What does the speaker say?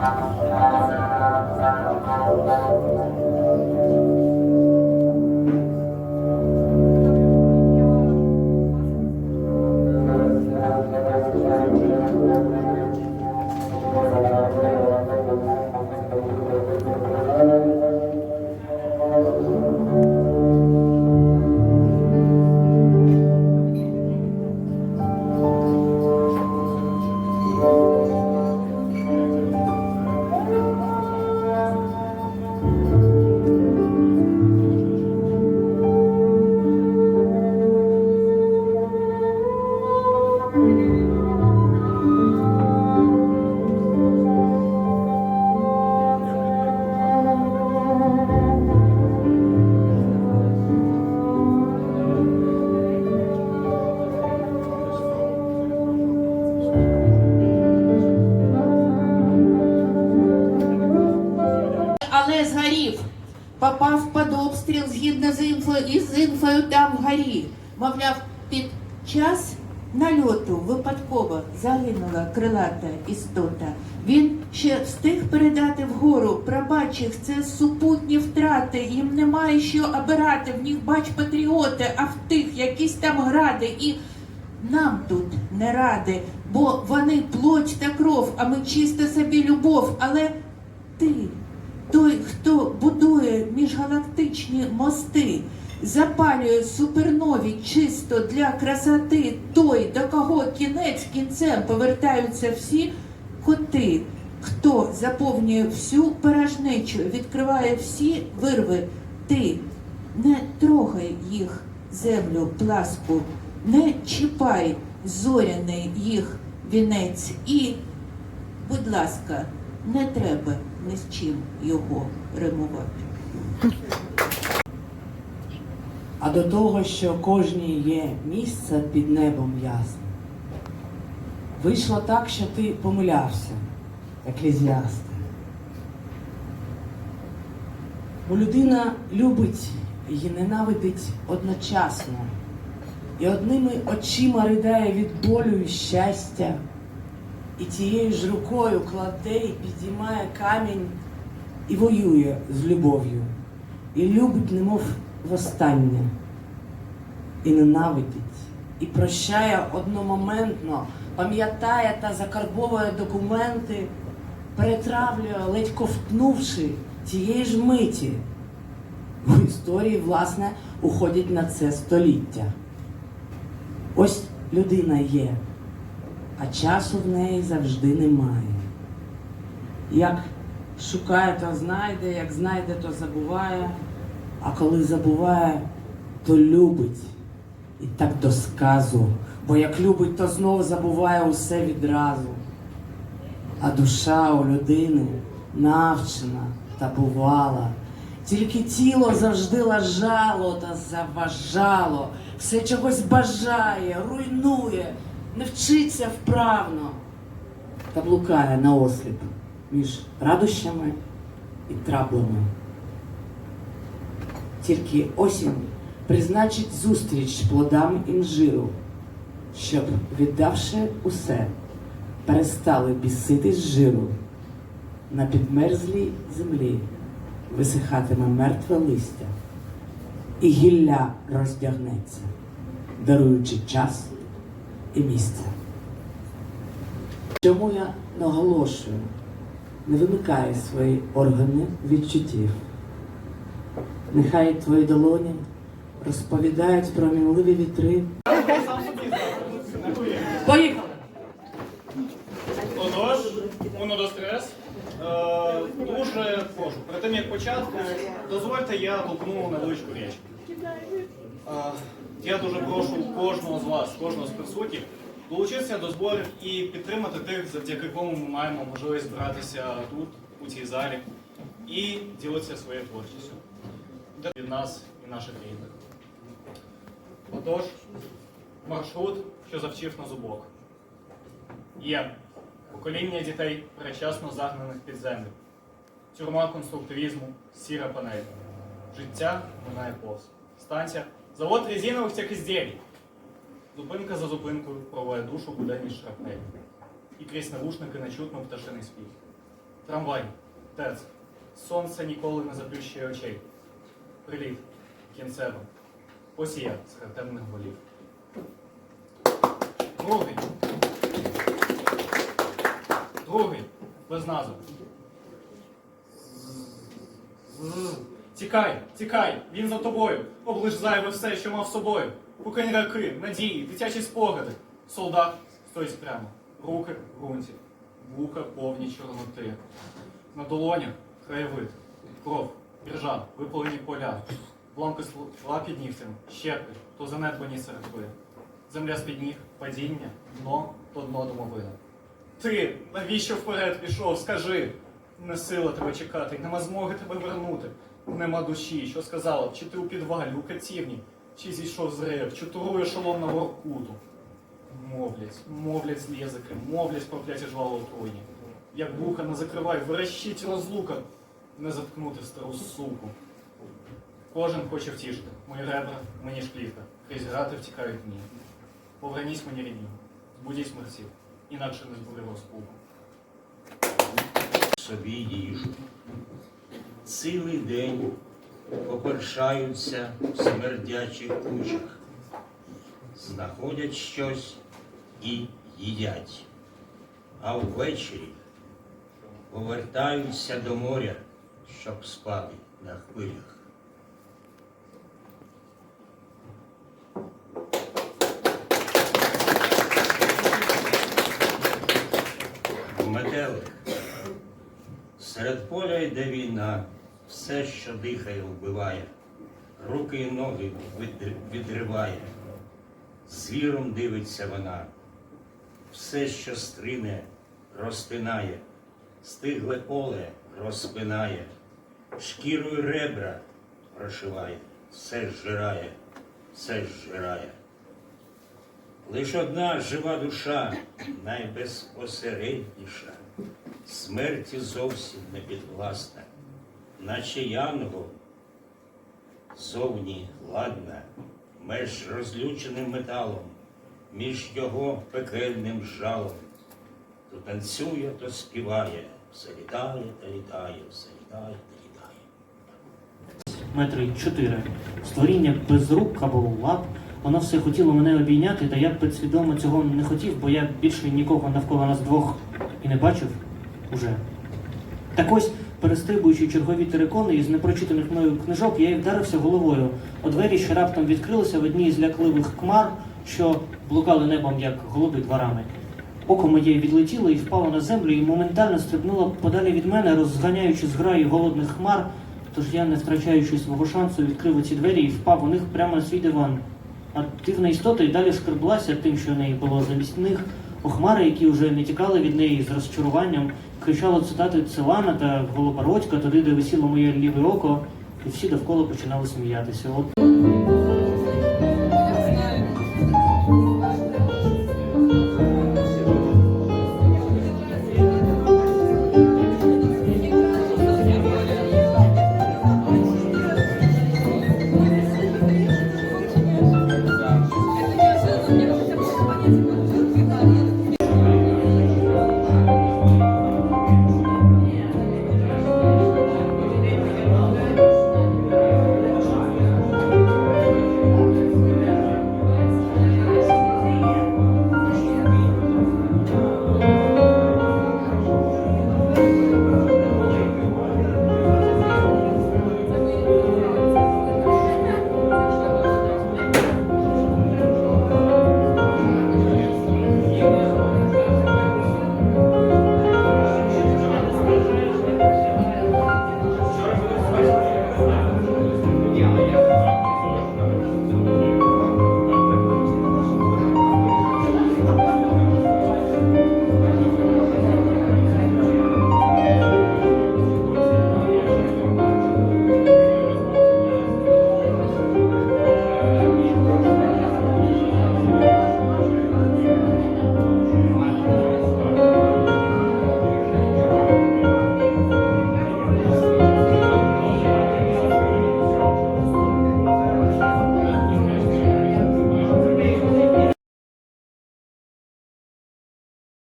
Thank you. Попав під обстріл згідно з інфо із інфою там вгорі. Мовляв, під час нальоту випадково загинула крилата істота. Він ще встиг передати вгору, пробачив, це супутні втрати, їм немає що обирати, в них бач патріоти, а в тих якісь там гради. І нам тут не ради, бо вони плоть та кров, а ми чисто собі любов. Але ти, міжгалактичні мости, запалює супернові чисто для красоти, той, до кого кінець кінцем повертаються всі коти, хто заповнює всю порожнечу, відкриває всі вирви, ти не трогай їх землю пласку, не чіпай зоряний їх вінець і, будь ласка, не треба ні з чим його римувати. А до того, що кожній є місце під небом ясним. Вийшло так, що ти помилявся, еклезіасте. Бо людина любить і ненавидить одночасно. І одними очима ридає від болю і щастя, і тією ж рукою кладе і підіймає камінь і воює з любов'ю, і любить, немов востаннє, і ненавидить, і прощає одномоментно, пам'ятає та закарбовує документи, перетравлює, ледь ковтнувши тієї ж миті. В історії, власне, уходять на це століття. Ось людина є, а часу в неї завжди немає. Як шукає, то знайде, як знайде, то забуває, а коли забуває, то любить. І так до сказу, бо як любить, то знов забуває усе відразу. А душа у людини навчена та бувала. Тільки тіло завжди лажало та заважало, все чогось бажає, руйнує, не вчиться вправно та блукає наосліп між радощами і траблами. Тільки осінь призначить зустріч плодам інжиру, щоб, віддавши усе, перестали бісити з жиру на підмерзлій землі висихатиме мертве листя, і гілля роздягнеться, даруючи час і місце. Чому я наголошую, не вимикай свої органи відчуттів. Нехай твої долоні розповідають про мінливі вітри. Поїхали! Отож, uno, dos, tres. Е, Дуже прошу. Перед тим як почати, дозвольте я толкну невеличку річ. Е, Я дуже прошу кожного з вас, кожного з присутніх, долучитися до зборів і підтримати тих, завдяки кому ми маємо можливість збиратися тут, у цій залі, і ділитися своєю творчістю від нас і наших рідних. Отож, маршрут, що завчив на зубок. Є покоління дітей перечасно загнаних під землю. Тюрма конструктивізму, сіра панель. Життя минає повз. Станція завод резинових техіздєлій. Зупинка за зупинкою проводить душу буденність шрапнель. І крізь навушники не чутно пташиний спів. Трамвай, ТЕЦ. Сонце ніколи не заплющує очей. Приліт, кінцево. Ось з хартемних голів. Другий. Другий. Без назви. Тікай, тікай, він за тобою. Облиш зайве все, що мав собою. Покинь раки, надії, дитячі спогади. Солдат стоїть прямо. Руки в ґрунті. Вуха повні чорноти. На долонях краєвид. Кров, біржа, випалені поля. Ламки скла під нігтями, щепи, то занедбані середби. Земля з-під ніг, падіння, дно, то дно домовина. Ти навіщо вперед пішов? Скажи. Не сила тебе чекати, нема змоги тебе вернути. Нема душі, що сказала, б, чи ти у підвалі, у катівні, чи зійшов з рейок, чи турує шолом на воркуту. Мовлять, мовлять з язики, мовлять прокляті жвало отруйні. Як вуха не закривай, верещить розлука, не заткнути стару суку. Кожен хоче втішити. Мої ребра, мені шклівка, крізь грати втікають дні. Поверніть мені рідні, збудіть мерців, інакше не збурю розпуку. собі їжу. Цілий день попершаються в смердячих кучах, знаходять щось і їдять, а ввечері повертаються до моря, щоб спати на хвилях. Метелик. Серед поля йде війна, все, що дихає, вбиває, руки і ноги відриває. Звіром дивиться вона, все, що стрине, розтинає, стигле поле розпинає, шкірою ребра прошиває, все зжирає, все зжирає. Лиш одна жива душа, найбезпосередніша, смерті зовсім не підвласна, наче янгол зовні ладна, меж розлюченим металом, між його пекельним жалом. То танцює, то співає, все літає та літає, все літає та літає. метри чотири. Створіння без рук або лап. Воно все хотіло мене обійняти, та я підсвідомо цього не хотів, бо я більше нікого навколо нас двох і не бачив уже. Так ось, перестрибуючи чергові терикони із непрочитаних мною книжок, я й вдарився головою. У двері, що раптом відкрилися в одній з лякливих хмар, що блукали небом, як голуби дворами. Око моє відлетіло і впало на землю, і моментально стрибнуло подалі від мене, розганяючи зграї голодних хмар. Тож я, не втрачаючи свого шансу, відкрив ці двері і впав у них прямо на свій диван. А дивна істота й далі шкреблася тим, що в неї було замість них. У хмари, які вже не тікали від неї з розчаруванням, кричали цитати Целана та Голобородька, туди, де висіло моє ліве око, і всі довкола починали сміятися. От